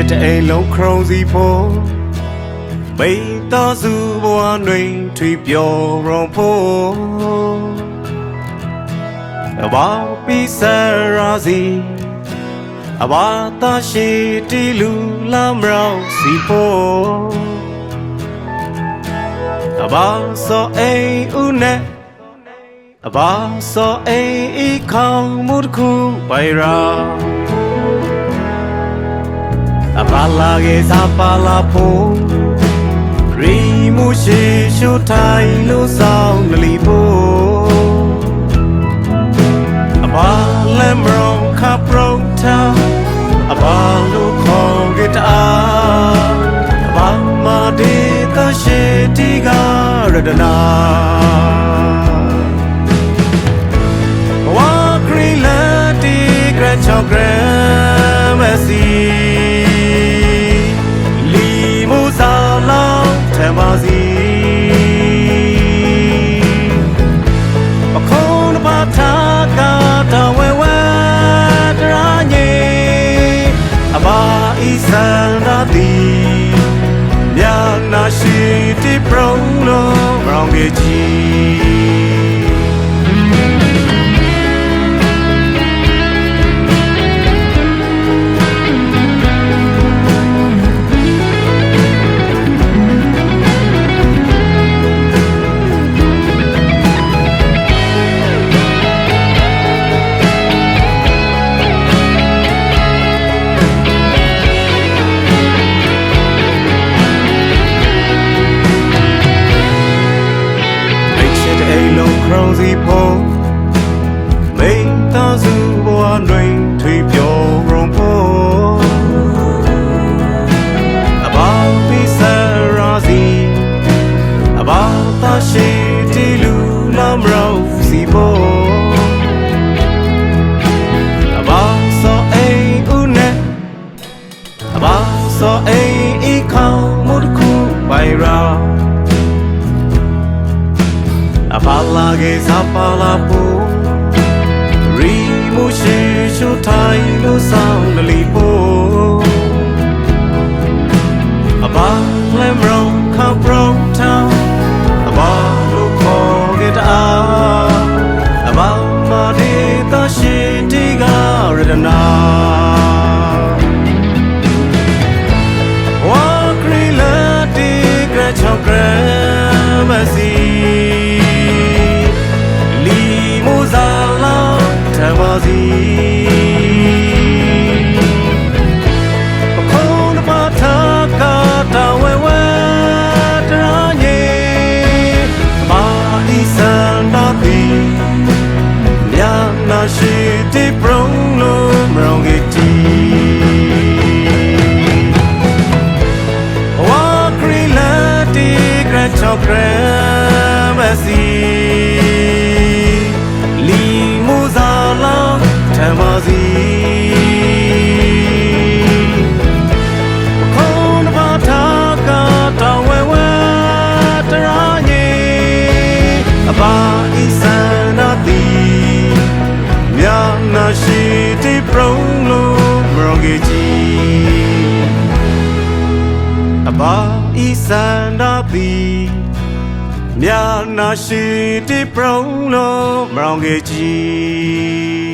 စ်တဲ့အိမ်လုံးခရုံးစီဖို့မိတော်စုဘဝတွင်ထွေပြောရုံဖို့အဘောင်ပီဆရာစီအဘာသာရှိတီလူလာမရောစီဖို့အဘာစောအိမ်ဦးနဲ့အဘာစောအိမ်ဤခေါင်မှုတစ်ခုပိုင်ရာ အပါလာကေစာပါလာဖို့ရီမူရှိရှုထိုင်လို့ဆောင်နလီဖို့အပါလမ်ရောခ ဤစန္ဒတိမြာနာရှိတိပရုံလုံးရောင်ကြီး ဖို့မိန်သားစုဘဝတွင်ထွေပြောရုံဖို့အဘောင်ပီဆရာစီအဘောင်သာရှိတီလူလမ်းရောစီဖို့အဘောင်စောအိမ်ဦးနဲ့အဘောင်စောအိမ်ဤခေါင်မှုတစ်ခုပိုင်ရာ အပါ shiti prong lo mrongiti ဝါခရီလာတီဂရချောဂရမစီ စန္ဒတိမြာနာရှိတိပရုံလုံးမရောင်ကြီး